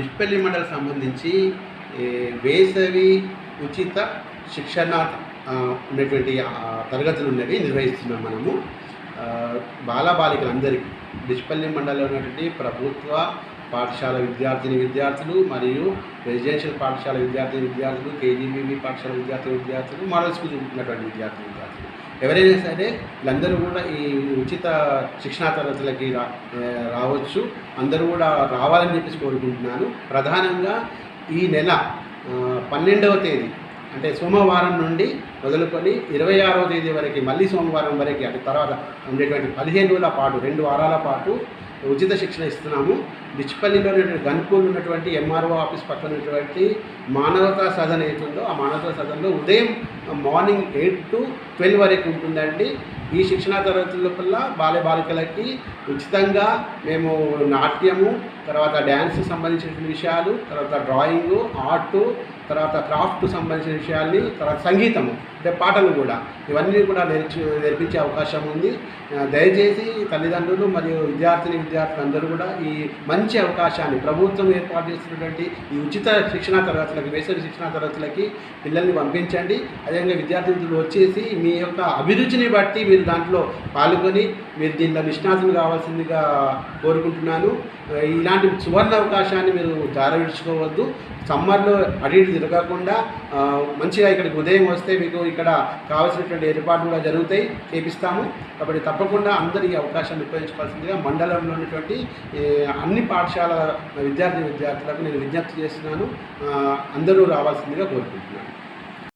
దిష్పల్లి మండలం సంబంధించి వేసవి ఉచిత శిక్షణ ఉన్నటువంటి తరగతులు ఉన్నవి నిర్వహిస్తున్నాం మనము. బాలబాలికలందరికీ దిష్పల్లి మండలంలో ఉన్నటువంటి ప్రభుత్వ పాఠశాల విద్యార్థిని విద్యార్థులు మరియు రెసిడెన్షియల్ పాఠశాల విద్యార్థిని విద్యార్థులు కేజీబీబీ పాఠశాల విద్యార్థి విద్యార్థులు మోడల్ స్కూల్ ఉన్నటువంటి విద్యార్థి విద్యార్థులు. ఎవరైనా సరే వీళ్ళందరూ కూడా ఈ ఉచిత శిక్షణా తరగతులకి రా రావచ్చు. అందరూ కూడా రావాలని చెప్పేసి కోరుకుంటున్నాను. ప్రధానంగా ఈ నెల పన్నెండవ తేదీ అంటే సోమవారం నుండి మొదలుకొని ఇరవై ఆరవ తేదీ వరకు మళ్ళీ సోమవారం వరకు అటు తర్వాత ఉండేటువంటి పదిహేను రోజుల పాటు రెండు వారాల పాటు ఉచిత శిక్షణ ఇస్తున్నాము. డిచ్పల్లిలో ఉన్నటువంటి గన్పూర్ ఉన్నటువంటి ఎంఆర్ఓ ఆఫీస్ పక్కన ఉన్నటువంటి మానవతా సదన్ ఏతుందో ఆ మానవతా సదన్లో ఉదయం మార్నింగ్ ఎయిట్ టు ట్వెల్వ్ వరకు ఉంటుందండి. ఈ శిక్షణా తరగతుల వల్ల బాల్య బాలికలకి ఉచితంగా మేము నాట్యము తర్వాత డ్యాన్స్ సంబంధించిన విషయాలు తర్వాత డ్రాయింగు ఆర్ట్ తర్వాత క్రాఫ్ట్ సంబంధించిన విషయాల్ని తర్వాత సంగీతము అంటే పాటలు కూడా. ఇవన్నీ కూడా నేర్చు నేర్పించే అవకాశం ఉంది. దయచేసి తల్లిదండ్రులు మరియు విద్యార్థిని విద్యార్థులు అందరూ కూడా ఈ మంచి అవకాశాన్ని ప్రభుత్వం ఏర్పాటు చేస్తున్నటువంటి ఈ ఉచిత శిక్షణా తరగతులకి వేసవి శిక్షణా తరగతులకి పిల్లల్ని పంపించండి. అదేవిధంగా విద్యార్థులు వచ్చేసి మీ యొక్క అభిరుచిని బట్టి మీరు దాంట్లో పాల్గొని మీరు దీనిలో నిష్ణాతులు కావాల్సిందిగా కోరుకుంటున్నాను. ఇలాంటి సువర్ణ అవకాశాన్ని మీరు జారవిడ్చుకోవద్దు సమ్మర్లో అటు ఇటు తిరగకుండా మంచిగా ఇక్కడికి ఉదయం వస్తే మీకు ఇక్కడ కావాల్సినటువంటి ఏర్పాట్లు కూడా జరుగుతాయి. చేపిస్తాము. కాబట్టి తప్పకుండా అందరికీ ఈ అవకాశాన్ని ఉపయోగించుకోవాల్సిందిగా మండలంలో ఉన్నటువంటి అన్ని పాఠశాల విద్యార్థి విద్యార్థులకు నేను విజ్ఞప్తి చేస్తున్నాను. అందరూ రావాల్సిందిగా కోరుకుంటున్నాను.